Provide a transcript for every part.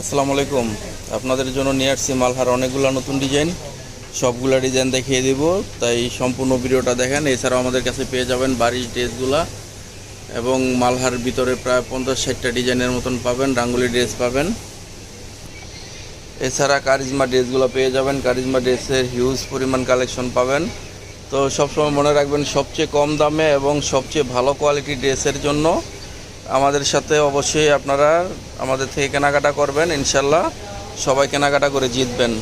আসসালামু আলাইকুম। আপনাদের জন্য নিয়ে আসছি মালহার অনেকগুলো নতুন ডিজাইন। সবগুলা ডিজাইন দেখিয়ে দিব। তাই সম্পূর্ণ ভিডিওটা দেখেন। এছাড়াও আমাদের কাছে পেয়ে যাবেন বাড়ির ড্রেসগুলা। এবং মালহার ভিতরে প্রায় পঞ্চাশ ষাটটা ডিজাইনের মতন পাবেন, রাঙ্গুলি ড্রেস পাবেন। এছাড়া কারিজমা ড্রেসগুলো পেয়ে যাবেন। কারিজমা ড্রেসের হিউজ পরিমাণ কালেকশন পাবেন। তো সবসময় মনে রাখবেন, সবচেয়ে কম দামে এবং সবচেয়ে ভালো কোয়ালিটি ড্রেসের জন্য আমাদের সাথে অবশ্যই আপনারা আমাদের থেকে কেনাকাটা করবেন, ইনশাল্লাহ। সবাই কেনাকাটা করে জিতবেন।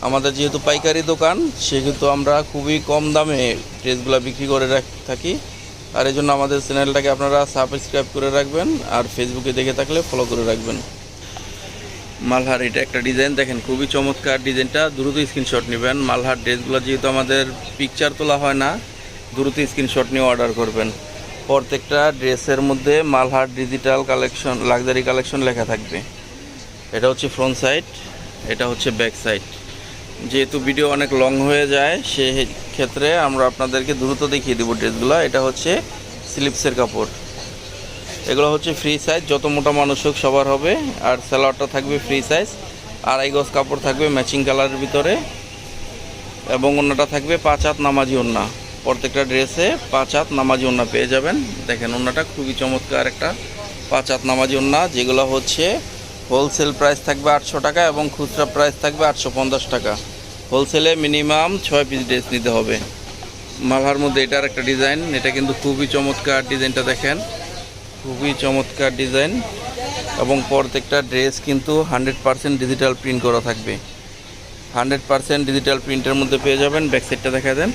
আমাদের যেহেতু পাইকারি দোকান, সেহেতু আমরা খুবই কম দামে ড্রেসগুলো বিক্রি করে থাকি। আর এই জন্য আমাদের চ্যানেলটাকে আপনারা সাবস্ক্রাইব করে রাখবেন আর ফেসবুকে দেখে থাকলে ফলো করে রাখবেন। মালহার এটা একটা ডিজাইন, দেখেন খুবই চমৎকার ডিজাইনটা। দ্রুত স্ক্রিনশট নেবেন। মালহার ড্রেসগুলো যেহেতু আমাদের পিকচার তোলা হয় না, দ্রুত স্ক্রিনশট নিয়ে অর্ডার করবেন। প্রত্যেকটা ড্রেসের মধ্যে Malhar digital collection luxury collection লেখা থাকবে। এটা হচ্ছে ফ্রন্ট সাইড এটা হচ্ছে ব্যাক সাইড যেহেতু ভিডিও অনেক লং হয়ে যায় সেই ক্ষেত্রে আমরা আপনাদেরকে দ্রুত দেখিয়ে দেবো ড্রেসগুলো। এটা হচ্ছে স্লিপসের কাপড়। এগুলো হচ্ছে ফ্রি সাইজ যত মোটা মানুষ হোক সবার হবে। আর স্যালোয়ারটা থাকবে ফ্রি সাইজ আড়াই গজ কাপড় থাকবে ম্যাচিং কালারের ভিতরে। এবং অন্যটা থাকবে পাঁচ হাত নামাজি ওন্না। প্রত্যেকটা ড্রেসে পাঁচ হাত নামাজি ওন্না পেয়ে যাবেন। দেখেন ওন্নাটা খুবই চমৎকার একটা পাঁচ হাত নামাজি ওন্না যেগুলো হচ্ছে হোলসেল প্রাইস থাকবে আটশো টাকা এবং খুচরা প্রাইস থাকবে আটশো পঞ্চাশ টাকা। হোলসেলে মিনিমাম ছয় পিস ড্রেস নিতে হবে। মালহার মধ্যে এটার একটা ডিজাইন, এটা কিন্তু খুবই চমৎকার ডিজাইনটা দেখেন। খুবই চমৎকার ডিজাইন এবং প্রত্যেকটা ড্রেস কিন্তু হান্ড্রেড পারসেন্ট ডিজিটাল প্রিন্ট করা থাকবে। হান্ড্রেড পারসেন্ট ডিজিটাল প্রিন্টের মধ্যে পেয়ে যাবেন। ব্যাক সাইডটা দেখা দেন।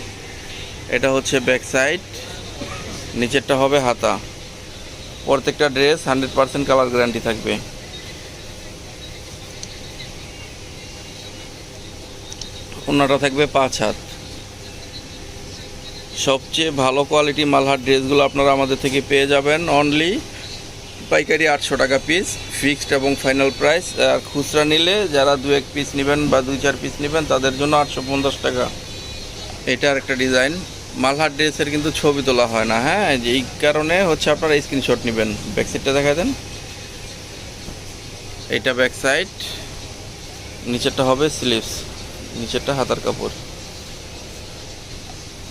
এটা হচ্ছে ব্যাক সাইড নিচেরটা হবে হাতা। প্রত্যেকটা dress hundred percent colour guarantee থাকবে। অন্যটা থাকবে পাঁচ হাত। সবচেয়ে ভালো কোয়ালিটি মালহার ড্রেসগুলো আপনারা আমাদের থেকে পেয়ে যাবেন অনলি পাইকারি আটশো টাকা পিস ফিক্সড এবং ফাইনাল প্রাইস আর খুচরা নিলে যারা দু এক পিস নেবেন বা দুই চার পিস নেবেন, তাদের জন্য আটশো পঞ্চাশ টাকা। এটার একটা ডিজাইন মালহার ড্রেসের কিন্তু ছবি তোলা হয় না হ্যাঁ? যে এই কারণে হচ্ছে আপনারা স্ক্রিনশট নেবেন। ব্যাক সাইডটা দেখা দেন। এটা ব্যাক সাইড নিচেরটা হবে স্লিভস নিচেরটা হাতার কাপড়।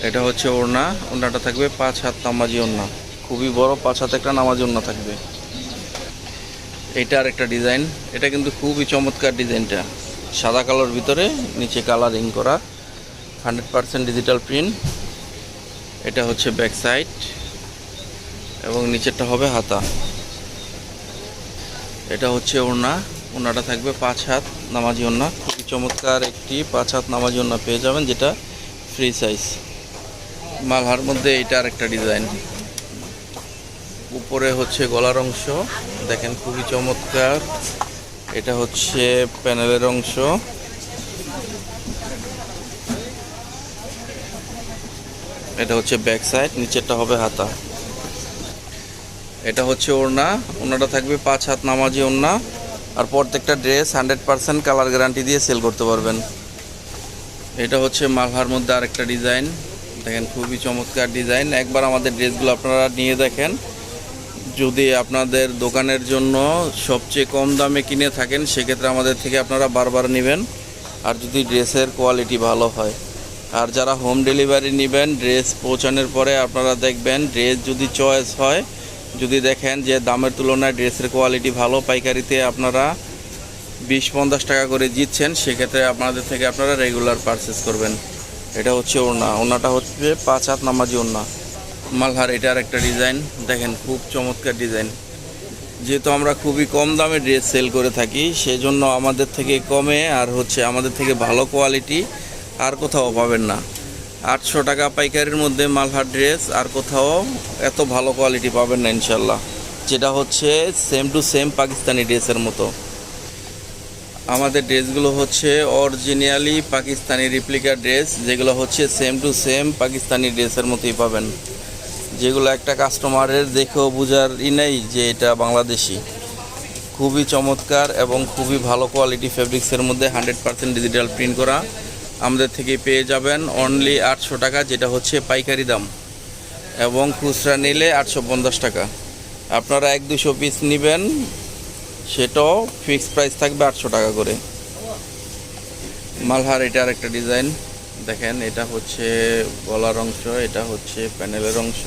এটা হচ্ছে ওড়না। ওড়নাটা থাকবে পাঁচ হাত নামাজি ওড়না। খুবই বড় পাঁচ হাত একটা নামাজি ওড়না থাকবে। এইটার একটা ডিজাইন এটা কিন্তু খুবই চমৎকার ডিজাইনটা সাদা কালোর ভিতরে, নিচে কালারিং করা। হান্ড্রেড পারসেন্ট ডিজিটাল প্রিন্ট এটা হচ্ছে ব্যাক সাইড এবং নিচেরটা হবে হাতা। এটা হচ্ছে ওড়না। ওড়নাটা থাকবে পাঁচ হাত নামাজি ওড়না। খুবই চমৎকার একটি পাঁচ হাত নামাজি ওড়না পেয়ে যাবেন, যেটা ফ্রি সাইজ মালহার মধ্যে এইটার একটা ডিজাইন উপরে হচ্ছে গলার অংশ। দেখেন খুবই চমৎকার। এটা হচ্ছে প্যানেলের অংশ। এটা হচ্ছে ব্যাক সাইড নিচেরটা হবে হাতা। এটা হচ্ছে ওড়না, ওড়নাটা থাকবে পাঁচ হাত নামাজি ওড়না। আর প্রত্যেকটা dress hundred percent colour guarantee দিয়ে সেল করতে পারবেন। এটা হচ্ছে মালহার মধ্যে আরেকটা ডিজাইন দেখেন, খুবই চমৎকার ডিজাইন একবার আমাদের ড্রেসগুলো আপনারা নিয়ে দেখেন। যদি আপনাদের দোকানের জন্য সবচেয়ে কম দামে কিনে থাকেন, সেক্ষেত্রে আমাদের থেকে আপনারা বারবার নেবেন। আর যদি ড্রেসের কোয়ালিটি ভালো হয়। আর যারা হোম ডেলিভারি নেবেন ড্রেস পৌঁছানোর পরে আপনারা দেখবেন ড্রেস যদি চয়েস হয়, যদি দেখেন যে দামের তুলনায় ড্রেসের কোয়ালিটি ভালো, পাইকারিতে আপনারা বিশ পঞ্চাশ টাকা করে জিতছেন সেক্ষেত্রে আপনাদের থেকে আপনারা রেগুলার পারচেস করবেন। এটা হচ্ছে ওড়না। ওড়নাটা হচ্ছে পাঁচ হাত নামাজি ওড়না। মালহার এটার একটা ডিজাইন দেখেন খুব চমৎকার ডিজাইন যেহেতু আমরা খুবই কম দামে ড্রেস সেল করে থাকি, সেজন্য আমাদের থেকে কমে আর হচ্ছে আমাদের থেকে ভালো কোয়ালিটি আর কোথাও পাবেন না। আটশো টাকা পাইকারির মধ্যে মালহার ড্রেস আর কোথাও এত ভালো কোয়ালিটি পাবেন না ইনশাল্লাহ। যেটা হচ্ছে সেম টু সেম পাকিস্তানি ড্রেসের মতো। আমাদের ড্রেসগুলো হচ্ছে অরিজিনালি পাকিস্তানি রিপ্লিকা ড্রেস যেগুলো হচ্ছে সেম টু সেম পাকিস্তানি ড্রেসের মতোই পাবেন। যেগুলো একটা কাস্টমারের দেখেও বোঝার ই নেই যে এটা বাংলাদেশি। খুবই চমৎকার এবং খুবই ভালো কোয়ালিটি ফেব্রিক্সের মধ্যে হান্ড্রেড পার্সেন্ট ডিজিটাল প্রিন্ট করা। আমাদের থেকে পেয়ে যাবেন অনলি আটশো টাকা, যেটা হচ্ছে পাইকারি দাম। এবং খুচরা নিলে আটশো পঞ্চাশ টাকা। আপনারা এক দুশো পিস নেবেন, সেটাও ফিক্সড প্রাইস থাকবে আটশো টাকা করে। মালহার এটার একটা ডিজাইন দেখেন, এটা হচ্ছে গলার অংশ, এটা হচ্ছে প্যানেলের অংশ।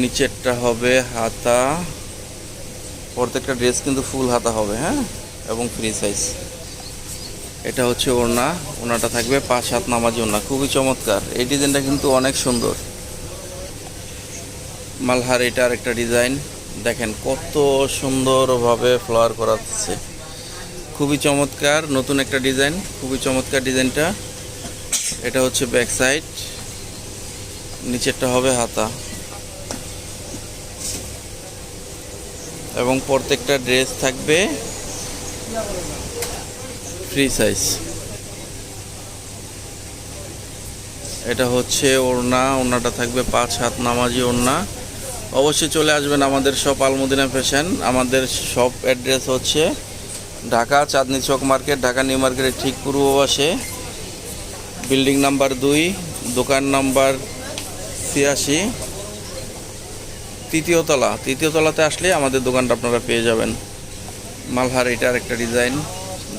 নিচেরটা হবে হাতা। প্রত্যেকটা ড্রেস কিন্তু ফুল হাতা হবে হ্যাঁ? এবং ফ্রি সাইজ এটা হচ্ছে ওড়না, ওড়নাটা থাকবে পাঁচ হাত নামাজি ওড়না, খুবই চমৎকার। এই ডিজাইনটা কিন্তু অনেক সুন্দর। মালহার এটার একটা ডিজাইন। দেখেন কত সুন্দরভাবে ফ্লাওয়ার করা হচ্ছে খুবই চমৎকার, নতুন একটা ডিজাইন, খুবই চমৎকার ডিজাইনটা। এটা হচ্ছে ব্যাক সাইড নিচেরটা হবে হাতা। এবং প্রত্যেকটা ড্রেস থাকবে ফ্রি সাইজ। এটা হচ্ছে ওড়না, ওড়নাটা থাকবে পাঁচ হাত নামাজি ওড়না। অবশ্যই চলে আসবেন আমাদের শপ আলমদিনা ফ্যাশন আমাদের শপ অ্যাড্রেস হচ্ছে ঢাকা, চাঁদনি চক মার্কেট, ঢাকা নিউ মার্কেটের ঠিক পূর্ব পাশে। বিল্ডিং নাম্বার দুই, দোকান নাম্বার ছিয়াশি। তৃতীয় তলা, তৃতীয় তলাতে আসলে আমাদের দোকানটা আপনারা পেয়ে যাবেন। মালহার এটার একটা ডিজাইন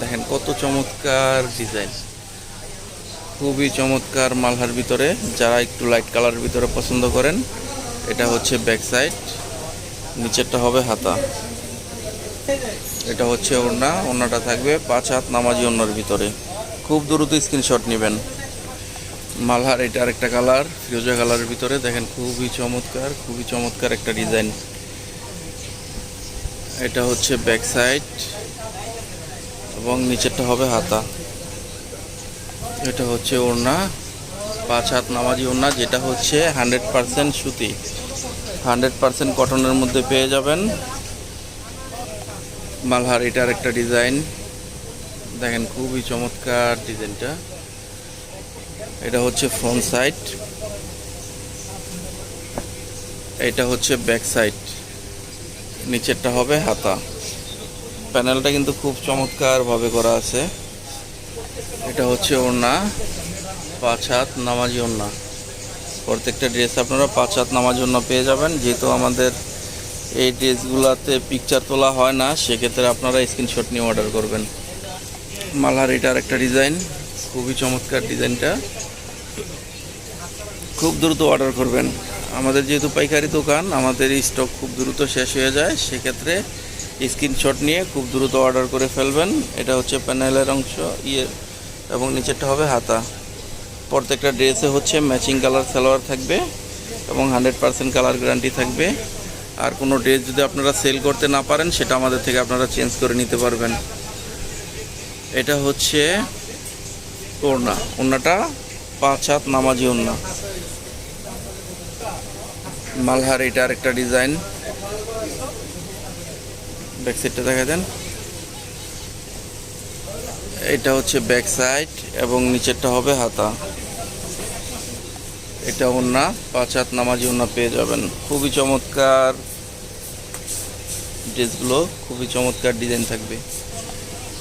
দেখেন কত চমৎকার ডিজাইন। খুবই চমৎকার মালহার ভিতরে, যারা একটু লাইট কালার ভিতরে পছন্দ করেন, এটা হচ্ছে ব্যাক সাইড নিচেরটা হবে হাতা। এটা হচ্ছে ওড়না, ওড়নাটা থাকবে পাঁচ হাত নামাজি ওড়নার ভিতরে। খুব দ্রুত স্ক্রিনশট নেবেন। মালহার এটা আরেকটা কালার ফিরোজা কালারের ভিতরে, দেখেন খুবই চমৎকার খুবই চমৎকার একটা ডিজাইন। এটা হচ্ছে ব্যাক সাইড এবং নিচেরটা হবে হাতা। এটা হচ্ছে ওড়না। পাঁচ হাত নামাজি ওড়না, যেটা হচ্ছে হান্ড্রেড পারসেন্ট সুতি। হান্ড্রেড পারসেন্ট কটনের মধ্যে পেয়ে যাবেন। মালহার, এটার একটা ডিজাইন। দেখেন, খুবই চমৎকার ডিজাইনটা। এটা হচ্ছে ফ্রন্ট সাইড। এটা হচ্ছে ব্যাক সাইড। নিচেরটা হবে হাতা। প্যানেলটা কিন্তু খুব চমৎকারভাবে করা আছে। এটা হচ্ছে ওড়না, পাঁচ হাত নামাজি ওড়না। প্রত্যেকটা ড্রেস আপনারা পাঁচ হাত নামাজি ওড়না পেয়ে যাবেন। যেহেতু আমাদের এই ড্রেসগুলোতে পিকচার তোলা হয় না, সেক্ষেত্রে আপনারা স্ক্রিনশট নিয়ে অর্ডার করবেন। মালহার এটার একটা ডিজাইন খুবই চমৎকার ডিজাইনটা খুব দ্রুত অর্ডার করবেন। আমাদের যেহেতু পাইকারি দোকান, আমাদের স্টক খুব দ্রুত শেষ হয়ে যায়। সেক্ষেত্রে স্ক্রিনশট নিয়ে খুব দ্রুত অর্ডার করে ফেলবেন। এটা হচ্ছে প্যানেলের অংশ ইয়ে এবং নিচেরটা হবে হাতা। প্রত্যেকটা ড্রেসে হচ্ছে ম্যাচিং কালার সালোয়ার থাকবে এবং হান্ড্রেড পার্সেন্ট কালার গ্যারান্টি থাকবে। আর কোনো ড্রেস যদি আপনারা সেল করতে না পারেন, সেটা আমাদের থেকে আপনারা চেঞ্জ করে নিতে পারবেন। এটা হচ্ছে ওড়না। ওড়নাটা পাঁচ হাত নামাজি ওড়না। মালহার এটা আরেকটা ডিজাইন। ব্যাক সাইডটা দেখা দেন। এটা হচ্ছে ব্যাক সাইড এবং নিচেরটা হবে হাতা। এটা ওন্না পাঁচ হাত নামাজি ওন্না পেয়ে যাবেন। খুবই চমৎকার ড্রেসগুলো, খুবই চমৎকার ডিজাইন থাকবে।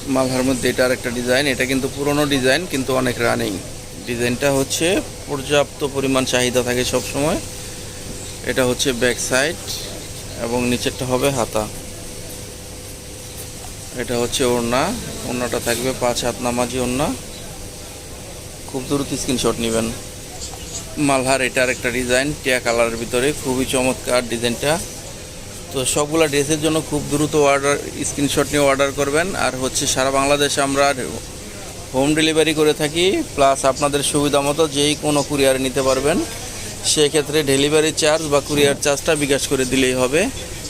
মালহার মধ্যে এটা একটা ডিজাইন, এটা কিন্তু পুরনো ডিজাইন, কিন্তু অনেক রানিং। ডিজাইনটা হচ্ছে পর্যাপ্ত পরিমাণ চাহিদা থাকে সব সময় এটা হচ্ছে ব্যাক সাইড এবং নিচেরটা হবে হাতা। এটা হচ্ছে ওড়না। ওড়নাটা থাকবে পাঁচ হাত নামাজি ওড়না। খুব দ্রুত স্ক্রিনশট নেবেন। মালহার এটার একটা ডিজাইন টিয়া কালারের ভিতরে। খুবই চমৎকার ডিজাইনটা তো সবগুলা ড্রেসের জন্য খুব দ্রুত অর্ডার স্ক্রিনশট নিয়ে অর্ডার করবেন। আর হচ্ছে সারা বাংলাদেশে আমরা হোম ডেলিভারি করে থাকি। প্লাস আপনাদের সুবিধা মতো যেই কোনো কুরিয়ার নিতে পারবেন। সেক্ষেত্রে ডেলিভারি চার্জ বা কুরিয়ার চার্জটা বিকাশ করে দিলেই হবে।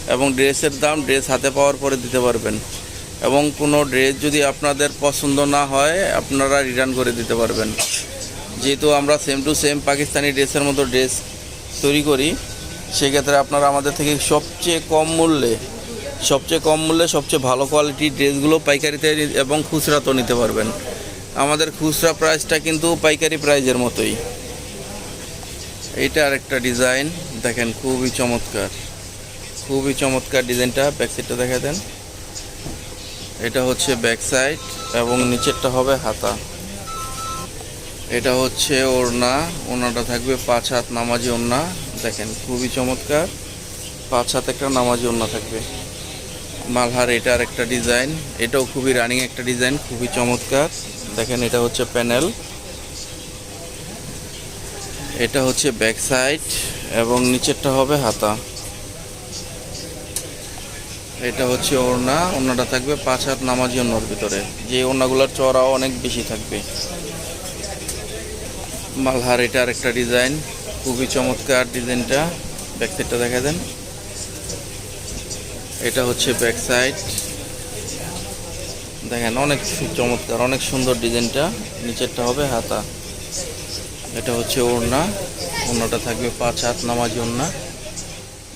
এবং ড্রেসের দাম ড্রেস হাতে পাওয়ার পরে দিতে পারবেন। এবং কোনো ড্রেস যদি আপনাদের পছন্দ না হয়, আপনারা রিটার্ন করে দিতে পারবেন। যেহেতু আমরা সেম টু সেম পাকিস্তানি ড্রেসের মতো ড্রেস তৈরি করি, সেক্ষেত্রে আপনারা আমাদের থেকে সবচেয়ে কম মূল্যে, সবচেয়ে কম মূল্যে সবচেয়ে ভালো কোয়ালিটির ড্রেসগুলো পাইকারিতে এবং খুচরাতেও নিতে পারবেন। আমাদের খুচরা প্রাইসটা কিন্তু পাইকারি প্রাইজের মতোই। এইটা আরেকটা ডিজাইন দেখেন, খুবই চমৎকার। খুবই চমৎকার ডিজাইনটা ব্যাক সাইডটা দেখা দেন। এটা হচ্ছে ব্যাক সাইড এবং নিচেরটা হবে হাতা। এটা হচ্ছে ওড়না, ওড়নাটা থাকবে পাঁচ হাত নামাজি ওড়না। দেখেন, খুবই চমৎকার। পাঁচ হাত একটা নামাজি ওড়না থাকবে। মালহার এটার একটা ডিজাইন। এটাও খুবই রানিং একটা ডিজাইন, খুবই চমৎকার। দেখেন, এটা হচ্ছে প্যানেল। এটা হচ্ছে ব্যাক সাইড এবং নিচেরটা হবে হাতা। এটা হচ্ছে ওড়না, ওড়নাটা থাকবে পাঁচ হাত নামাজি ওড়নার ভিতরে। যে ওড়নাগুলোর চড়াও অনেক বেশি থাকবে। মালহার এটার একটা ডিজাইন, খুবই চমৎকার ডিজাইনটা। ব্যাক সাইডটা দেখা দেন। এটা হচ্ছে ব্যাক সাইড। দেখেন, অনেক চমৎকার, অনেক সুন্দর ডিজাইনটা। নিচেরটা হবে হাতা। এটা হচ্ছে ওড়না, ওড়নাটা থাকবে পাঁচ হাত নামাজি ওড়না।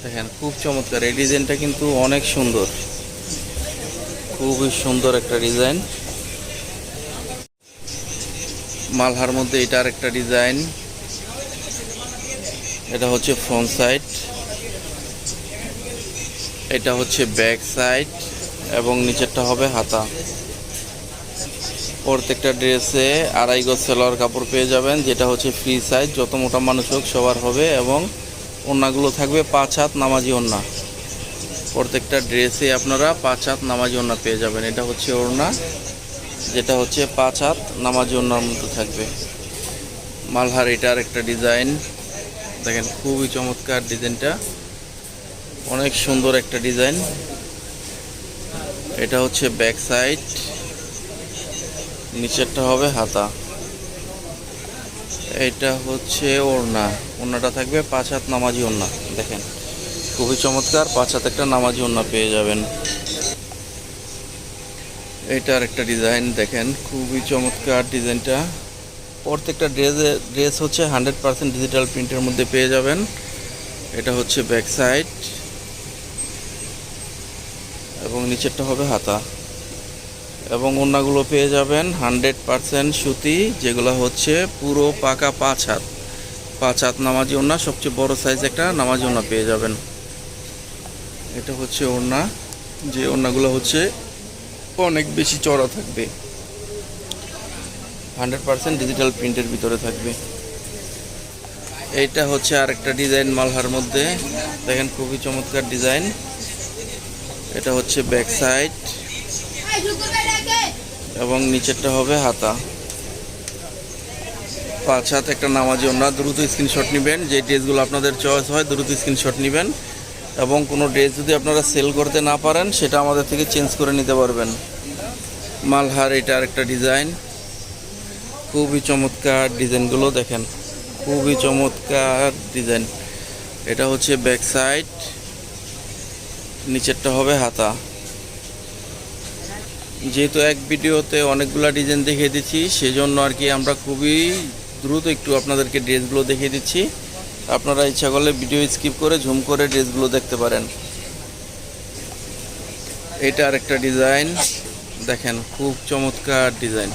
দেখেন, খুব চমৎকার। এই ডিজাইনটা কিন্তু অনেক সুন্দর। খুবই সুন্দর একটা ডিজাইন। মালহার মধ্যে এটার একটা ডিজাইন। এটা হচ্ছে ফ্রন্ট সাইড এটা হচ্ছে ব্যাক সাইড এবং নিচেরটা হবে হাতা। প্রত্যেকটা ড্রেসে আড়াই গজ সেলোয়ার কাপড় পেয়ে যাবেন, যেটা হচ্ছে ফ্রি সাইজ যত মোটা মানুষ হোক, সবার হবে এবং ওড়নাগুলো থাকবে, পাঁচ হাত নামাজি ওড়না প্রত্যেকটা ড্রেসে আপনারা পাঁচ হাত নামাজি ওড়না পেয়ে যাবেন। এটা হচ্ছে ওড়না, যেটা হচ্ছে পাঁচ হাত নামাজি ওড়নার মতো থাকবে। মালহার এটার একটা ডিজাইন দেখেন, খুবই চমৎকার ডিজাইনটা অনেক সুন্দর একটা ডিজাইন এটা হচ্ছে ব্যাক সাইড নিচেরটা হবে হাতা। এটা হচ্ছে ওড়না। ওড়নাটা থাকবে পাঁচ হাত নামাজি ওড়না, দেখেন। খুবই চমৎকার, পাঁচ হাত একটা নামাজি ওড়না পেয়ে যাবেন। এটার একটা ডিজাইন, দেখেন, খুবই চমৎকার ডিজাইনটা। প্রত্যেকটা ড্রেসে, ড্রেস হচ্ছে হান্ড্রেড পারসেন্ট ডিজিটাল প্রিন্টের মধ্যে পেয়ে যাবেন। এটা হচ্ছে ব্যাক সাইড। এবং নিচেরটা হবে হাতা। এবং ওড়নাগুলো পেয়ে যাবেন হান্ড্রেড পারসেন্ট সুতি, যেগুলো হচ্ছে পুরো পাকা পাঁচ হাত। পাঁচ হাত নামাজি ওড়না, সবচেয়ে বড় সাইজ একটা নামাজি ওড়না পেয়ে যাবেন। এটা হচ্ছে ওড়না। যে ওড়নাগুলো হচ্ছে অনেক বেশি চড়া থাকবে। হান্ড্রেড পারসেন্ট ডিজিটাল প্রিন্টের ভিতরে থাকবে। এইটা হচ্ছে আরেকটা ডিজাইন মালহার মধ্যে। দেখেন খুবই চমৎকার ডিজাইন এটা হচ্ছে ব্যাক সাইড এবং নিচেরটা হবে হাতা। পাঁচ হাত একটা নামাজি ওনা দ্রুত স্ক্রিনশট নেবেন, যে ড্রেসগুলো আপনাদের চয়েস হয়, দ্রুত স্ক্রিনশট নেবেন এবং কোনো ড্রেস যদি আপনারা সেল করতে না পারেন, সেটা আমাদের থেকে চেঞ্জ করে নিতে পারবেন। মালহার এটা আরেকটা ডিজাইন খুবই চমৎকার ডিজাইনগুলো দেখেন। খুবই চমৎকার ডিজাইন এটা হচ্ছে ব্যাক সাইড নিচেরটা হবে হাতা। যেহেতু এক ভিডিওতে অনেকগুলো ডিজাইন দেখিয়ে দিচ্ছি, সেজন্য আর কি আমরা খুবই দ্রুত একটু আপনাদেরকে ড্রেসগুলো দেখিয়ে দিচ্ছি। আপনারা ইচ্ছা করলে ভিডিও স্কিপ করে ঝুম করে ড্রেসগুলো দেখতে পারেন। এটা আরেকটা ডিজাইন। দেখেন, খুব চমৎকার ডিজাইন।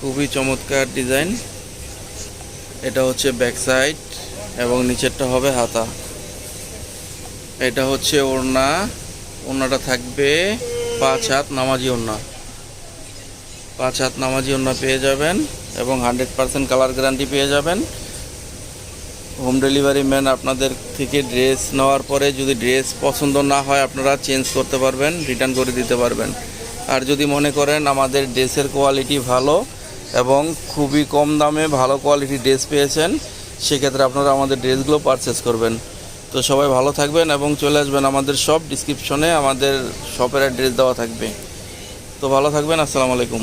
খুবই চমৎকার ডিজাইন। এটা হচ্ছে ব্যাক সাইড এবং নিচেরটা হবে হাতা। এটা হচ্ছে ওড়না। ওড়নাটা থাকবে পাঁচ হাত নামাজি ওড়না। পাঁচ হাত নামাজি ওড়না পেয়ে যাবেন এবং হান্ড্রেড পার্সেন্ট কালার গ্যারান্টি পেয়ে যাবেন। হোম ডেলিভারি ম্যান আপনাদের থেকে ড্রেস নেওয়ার পরে যদি ড্রেস পছন্দ না হয়, আপনারা চেঞ্জ করতে পারবেন রিটার্ন করে দিতে পারবেন। আর যদি মনে করেন আমাদের ড্রেসের কোয়ালিটি ভালো এবং খুবই কম দামে ভালো কোয়ালিটি ড্রেস পেয়েছেন, সেক্ষেত্রে আপনারা আমাদের ড্রেসগুলো পারচেস করবেন। তো সবাই ভালো থাকবেন এবং চলে আসবেন আমাদের সব ডিসক্রিপশনে আমাদের শপের অ্যাড্রেস দেওয়া থাকবে। তো ভালো থাকবেন, আসসালামু আলাইকুম।